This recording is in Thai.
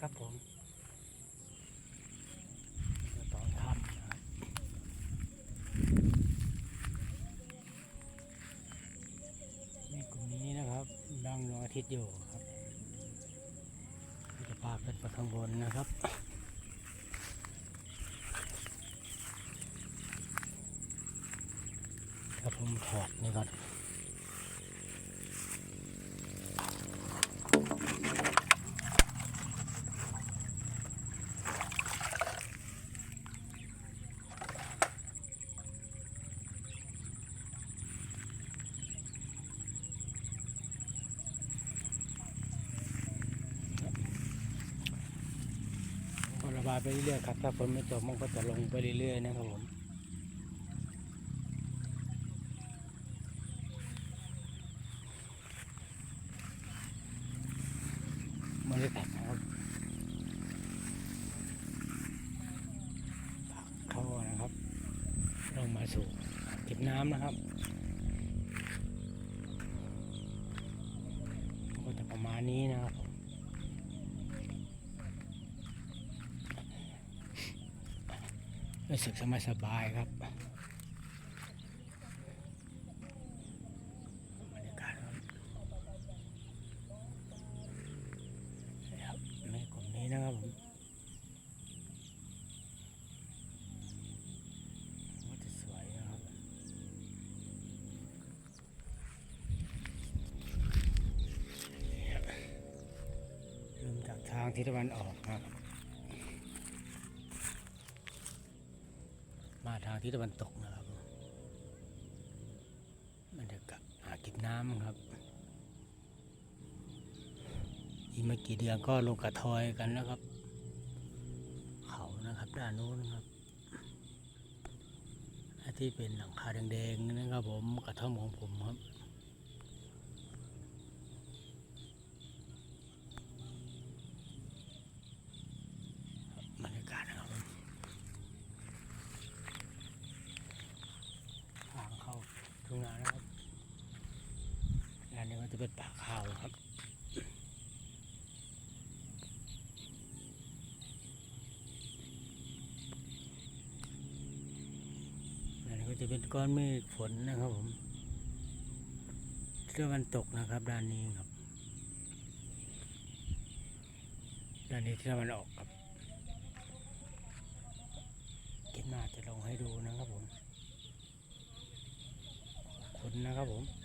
ครับผมต่อถ้ำนะครักลุ่มนี้นะครับดังดวงอาทิตย์อยู่ครับจะพาขึ้นไปข้างบนนะครับครับผมถอดนี่ก่อน บายไปเรื่อยๆครับ ถ้าฝนไม่ตกมันก็จะลงไปเรื่อยๆนะครับผมไม่ได้ตัดนะครับเข้านะครับ ลงมาสู่เก็บน้ำนะครับ ก็จะประมาณนี้นะครับผม รู้สึกสบายสบายครับบรรยากาศครับนะครับในกลุ่มนี้นะครับผมว่าจะสวยนะครับนี่ครับเริ่มจากทางทิศตะวันออกนะครับ มา ทางทิศตะวันตกนะครับมันจะกับหากินน้ำครับอีกไม่กี่เดือนก็ลงกระทอยกันแล้วครับ เขานะครับด้านนู้นครับที่เป็นหลังคาแดงๆนะครับผมกระท่อมของผมครับรรยากาศนะครับผมทางเข้า ทุ่งนานะครับด้านนี้ก็จะเป็นป่าข้าวครับอันนี้ก็จะเป็นก้อนเมฆฝนนะครับผมตะวันตกนะครับ ด้านนี้ครับ ด้านนี้ที่ตะวันออกครับเก็บหน้าจะลงให้ดูนะครับผมขอบคุณ นะครับผม